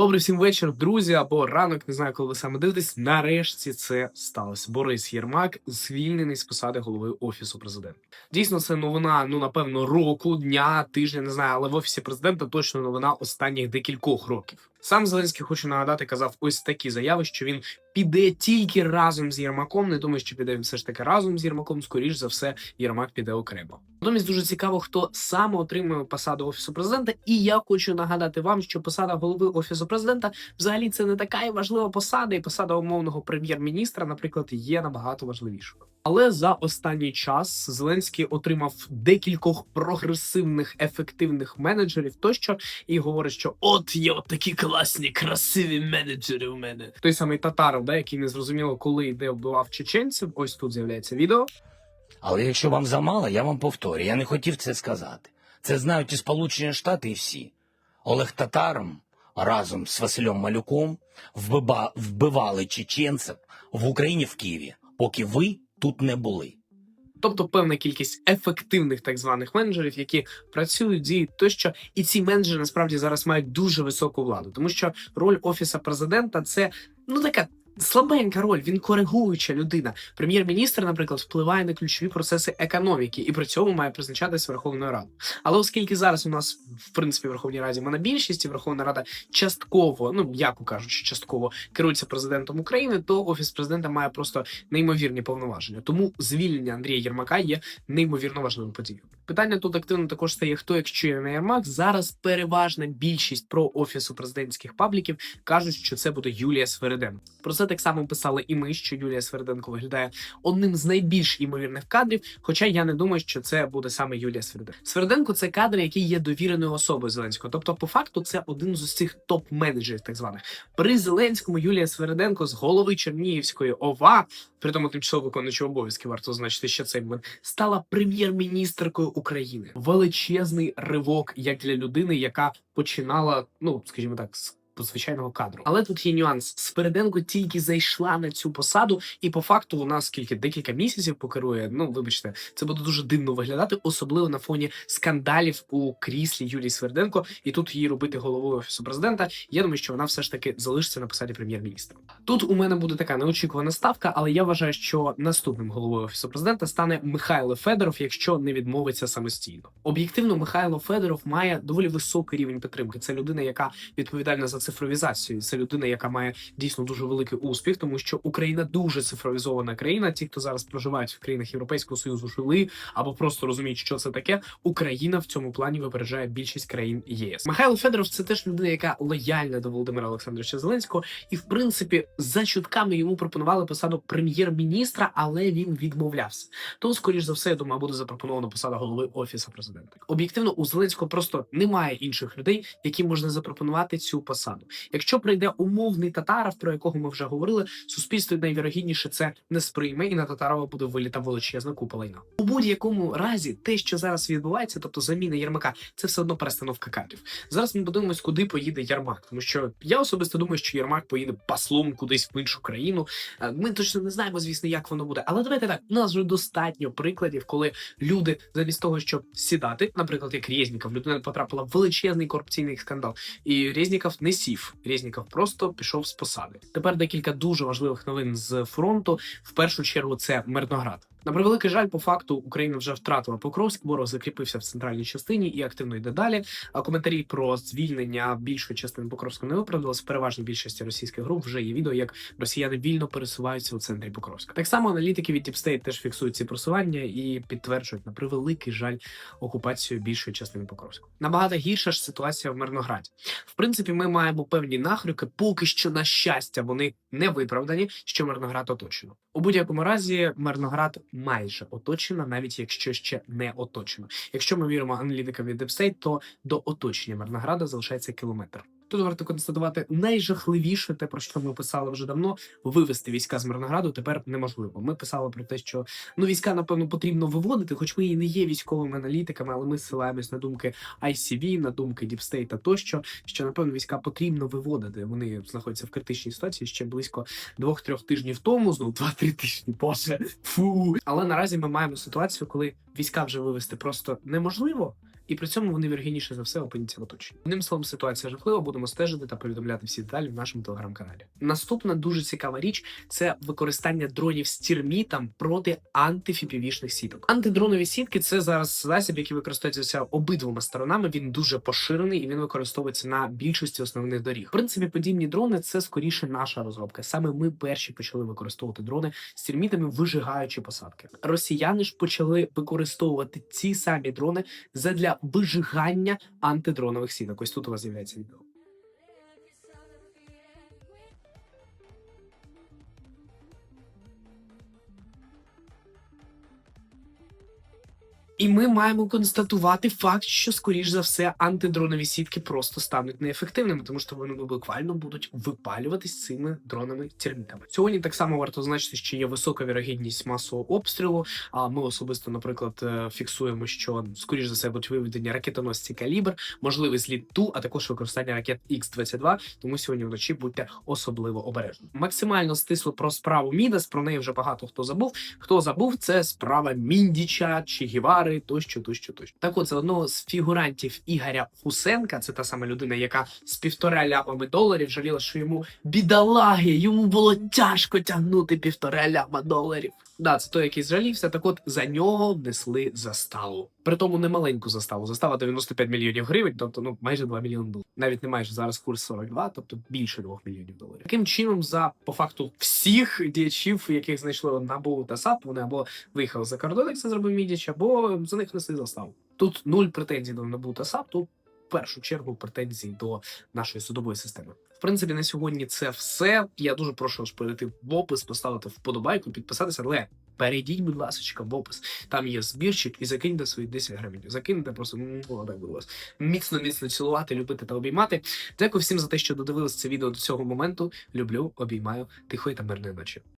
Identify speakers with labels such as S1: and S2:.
S1: Добрий всім вечір, друзі, або ранок, не знаю, коли ви саме дивитесь. Нарешті це сталося. Борис Єрмак звільнений з посади голови офісу президента. Дійсно, це новина. Ну напевно, року, дня, тижня, не знаю, але в офісі президента точно новина останніх декількох років. Сам Зеленський хочу нагадати, казав ось такі заяви, що він піде тільки разом з Єрмаком. Не думаю, що піде він все ж таки разом з Єрмаком. Скоріш за все, Єрмак піде окремо. Натомість дуже цікаво, хто саме отримує посаду офісу президента. І я хочу нагадати вам, що посада голови офісу президента взагалі це не така і важлива посада, і посада умовного прем'єр-міністра, наприклад, є набагато важливішою. Але за останній час Зеленський отримав декількох прогресивних ефективних менеджерів, тощо і говорить, що от є такі класні, красиві менеджери у мене. Той самий Татаров, да, який не зрозуміло, коли і де вбивав чеченців. Ось тут з'являється відео.
S2: Але якщо вам замало, я вам повторю. Я не хотів це сказати. Це знають і Сполучені Штати, і всі. Олег Татаром разом з Василем Малюком вбива, вбивали чеченців в Україні в Києві, поки ви тут не були.
S1: Тобто певна кількість ефективних так званих менеджерів, які працюють, діють тощо, і ці менеджери насправді зараз мають дуже високу владу, тому що роль офіса президента це ну така. Слабенька роль, він коригуюча людина. Прем'єр-міністр, наприклад, впливає на ключові процеси економіки і при цьому має призначатися Верховною Радою. Але оскільки зараз у нас в принципі в Верховній Раді монобільшість, і Верховна Рада частково, ну яку кажучи, частково керується президентом України, то офіс президента має просто неймовірні повноваження. Тому звільнення Андрія Єрмака є неймовірно важливою подією. Питання тут активно також стає: хто якщо є не Єрмак. Зараз переважна більшість про офісу президентських пабліків кажуть, що це буде Юлія Свериденко. Про це так само писали і ми, що Юлія Свериденко виглядає одним з найбільш імовірних кадрів. Хоча я не думаю, що це буде саме Юлія Свериденко. Свериденко це кадр, який є довіреною особою Зеленського. Тобто, по факту, це один з цих топ-менеджерів, так званих. При Зеленському Юлія Свериденко з голови Чернігівської ОВА, при тому тимчасово виконуючи обов'язки, варто зазначити, що цей момент стала прем'єр-міністркою України. Величезний ривок, як для людини, яка починала, ну скажімо так, з звичайного кадру. Але тут є нюанс. Спереденко тільки зайшла на цю посаду, і по факту вона скільки декілька місяців покерує. Ну вибачте, це буде дуже дивно виглядати, особливо на фоні скандалів у кріслі Юлії Сверденко. І тут її робити головою офісу президента. Я думаю, що вона все ж таки залишиться на посаді прем'єр-міністра. Тут у мене буде така неочікувана ставка, але я вважаю, що наступним головою офісу президента стане Михайло Федоров, якщо не відмовиться самостійно. Об'єктивно, Михайло Федоров має доволі високий рівень підтримки. Це людина, яка відповідальна за цифровізацію. Це людина, яка має дійсно дуже великий успіх, тому що Україна дуже цифровізована країна. Ті, хто зараз проживають в країнах Європейського союзу, жили або просто розуміють, що це таке. Україна в цьому плані випереджає більшість країн ЄС. Михайло Федоров це теж людина, яка лояльна до Володимира Олександровича Зеленського, і в принципі за чутками йому пропонували посаду прем'єр-міністра, але він відмовлявся. То, скоріш за все, я думаю, буде запропоновано посада голови офісу президента. Об'єктивно, у Зеленського просто немає інших людей, які можна запропонувати цю посаду. Якщо прийде умовний татаров, про якого ми вже говорили, суспільство найвірогідніше це не сприйме, і на татарова буде виліта величезна купа лайна. У будь-якому разі, те, що зараз відбувається, тобто заміна Єрмака, це все одно перестановка кадрів. Зараз ми подивимось, куди поїде Єрмак, тому що я особисто думаю, що Єрмак поїде послом кудись в іншу країну. Е, Ми точно не знаємо, звісно, як воно буде. Але давайте так, у нас вже достатньо прикладів, коли люди замість того, щоб сідати, наприклад, як Резніков, людина потрапила в величезний корупційний скандал, і Резніков не сів. Резніков просто пішов з посади. Тепер декілька дуже важливих новин з фронту. В першу чергу це Мирноград. На превеликий жаль, по факту Україна вже втратила Покровськ, ворог закріпився в центральній частині і активно йде далі. А коментарі про звільнення більшої частини Покровська не виправдалися. В переважній більшості російських груп вже є відео, як росіяни вільно пересуваються у центрі Покровська. Так само аналітики від Deep теж фіксують ці просування і підтверджують на превеликий жаль окупацію більшої частини Покровська. Набагато гірша ж ситуація в Мирнограді. В принципі, ми маємо певні нахрюки, поки що, на щастя, вони не виправдані, що Мирноград оточено. У будь-якому разі Мирноград майже оточено, навіть якщо ще не оточено. Якщо ми віримо аналітикам від Deep то до оточення Мирнограда залишається кілометр. Тут варто констатувати найжахливіше, те про що ми писали вже давно. Вивести війська з Мирнограду тепер неможливо. Ми писали про те, що ну війська напевно потрібно виводити, хоч ми і не є військовими аналітиками, але ми ссилаємось на думки ICV, на думки Deep State та тощо, що напевно війська потрібно виводити. Вони знаходяться в критичній ситуації ще близько двох-трьох тижнів тому. Знову два-три тижні. Боже, фу. Але наразі ми маємо ситуацію, коли війська вже вивести просто неможливо. І при цьому вони вірогідніше за все опиняться в оточенні. Одним словом, ситуація жахлива. Будемо стежити та повідомляти всі деталі в нашому телеграм-каналі. Наступна дуже цікава річ це використання дронів з тірмітом проти антифіпівішних сіток. Антидронові сітки це зараз засіб, який використовується обидвома сторонами. Він дуже поширений і він використовується на більшості основних доріг. В принципі, подібні дрони це скоріше наша розробка. Саме ми перші почали використовувати дрони з тірмітами, вижигаючи посадки. Росіяни ж почали використовувати ці самі дрони задля вижигання антидронових сіток. Ось тут у вас з'являється відео. І ми маємо констатувати факт, що скоріш за все антидронові сітки просто стануть неефективними, тому що вони буквально будуть випалюватись цими дронами термітами. Сьогодні так само варто значити, що є висока вірогідність масового обстрілу. А ми особисто, наприклад, е, фіксуємо, що скоріш за все будуть виведені ракетоносці калібр, можливий зліт ту, а також використання ракет Х-22. Тому сьогодні вночі будьте особливо обережні. Максимально стисло про справу Мідас. Про неї вже багато хто забув. Хто забув, це справа Міндіча чи Гівари, тощо, тощо, тощо. Так от, за одного з фігурантів Ігоря Хусенка. Це та сама людина, яка з півтора ляпами доларів жаліла, що йому бідолаги, йому було тяжко тягнути півтора ляма доларів. Да, це той, який зжалівся. Так от за нього внесли заставу. Притому не маленьку заставу. Застава 95 мільйонів гривень, тобто ну майже 2 мільйони доларів. Навіть не майже зараз курс 42, тобто більше 2 мільйонів доларів. Таким чином, за по факту всіх діячів, яких знайшли НАБУ та САП, вони або виїхали за кордон, як це зробив Мідіч, або за них несли заставу. Тут нуль претензій до НАБУ та САП, тут в першу чергу претензій до нашої судової системи. В принципі, на сьогодні це все. Я дуже прошу вас перейти в опис, поставити вподобайку, підписатися, але перейдіть, будь ласка, в опис. Там є збірчик і закиньте свої 10 гривень. Закиньте просто молода буду вас міцно, міцно цілувати, любити та обіймати. Дякую всім за те, що додивилися це відео до цього моменту. Люблю, обіймаю, тихої та мирної ночі.